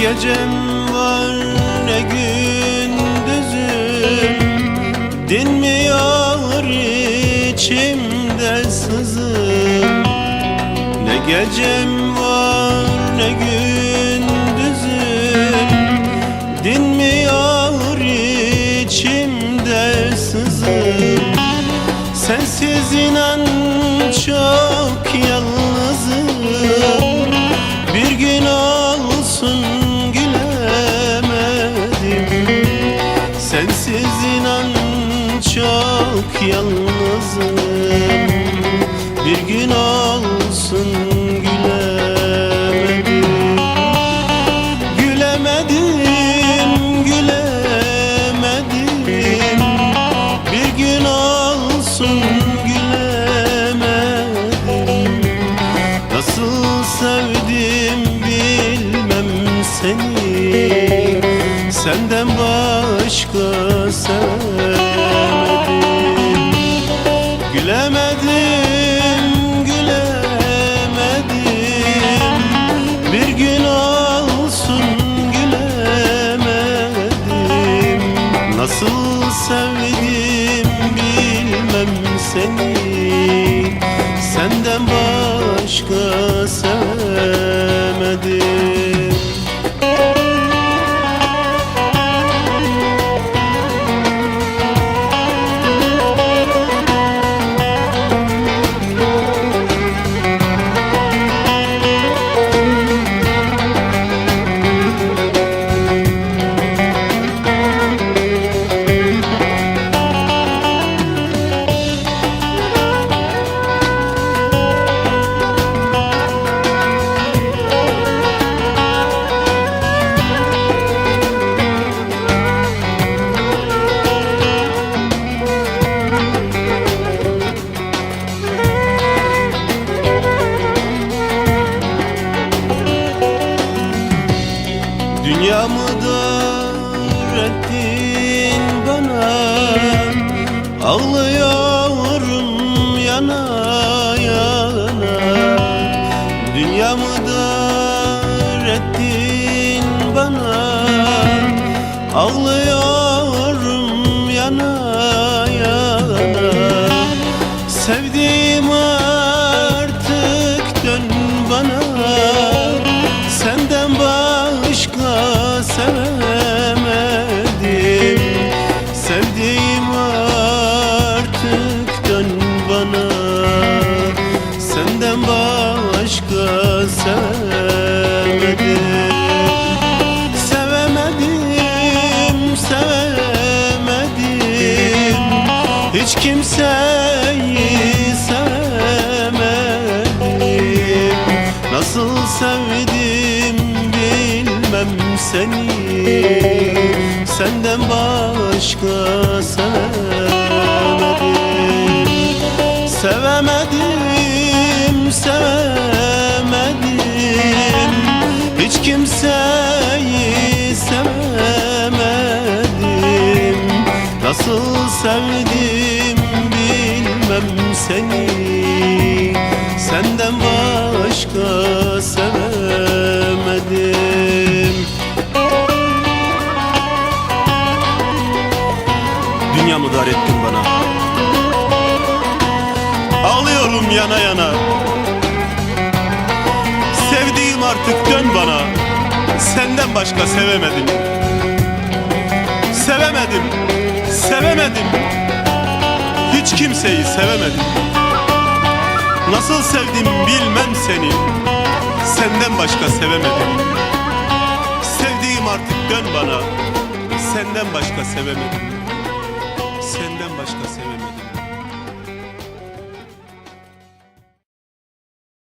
Gecem var ne gündüzüm. Dinmiyor içimde sızım? Ne gecem var ne gündüzüm. Dinmiyor içimde sızım? Sensiz inan çok yalnızım Bir gün olsun gülemedim Gülemedim, gülemedim. Bir gün olsun gülemedim. Nasıl sevdim bilmem seni. Senden başka sevmedim sevdim bilmem seni. Senden başka sevmedim Dünyamı dar ettin bana Ağlıyorum yana yana. Dünyamı dar ettin bana Ağlıyorum yana yana. Sevdiğim artık Hiç kimseyi sevemedim Nasıl sevdim bilmem seni. Senden başka sevemedim Sevemedim, sevemedim. Hiç kimseyi bilmem seni. Senden başka sevemedim. Dünyamı dar ettin bana. Ağlıyorum yana yana. Sevdiğim artık dön bana. Senden başka sevemedim. Sevemedim. Sevemedim Hiç kimseyi sevemedim. Nasıl sevdim bilmem seni. Senden başka sevemedim. Sevdiğim artık dön bana. Senden başka sevemedim. Senden başka sevemedim